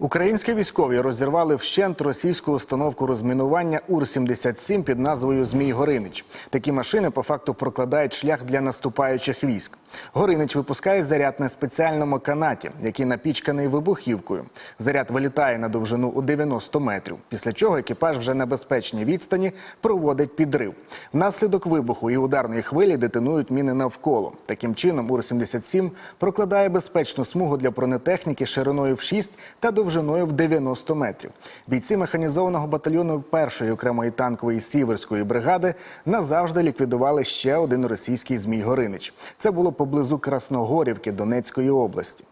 Українські військові розірвали вщент російську установку розмінування Ур-77 під назвою Змій Горинич. Такі машини по факту прокладають шлях для наступаючих військ. Горинич випускає заряд на спеціальному канаті, який напічканий вибухівкою. Заряд вилітає на довжину у 90 метрів. Після чого екіпаж вже на безпечній відстані проводить підрив. Внаслідок вибуху і ударної хвилі детонують міни навколо. Таким чином, Ур-77 прокладає безпечну смугу для бронетехніки шириною в 6 та довжиною в 90 метрів. Бійці механізованого батальйону першої окремої танкової сіверської бригади назавжди ліквідували ще один російський змій Горинич. Це було поблизу Красногорівки Донецької області.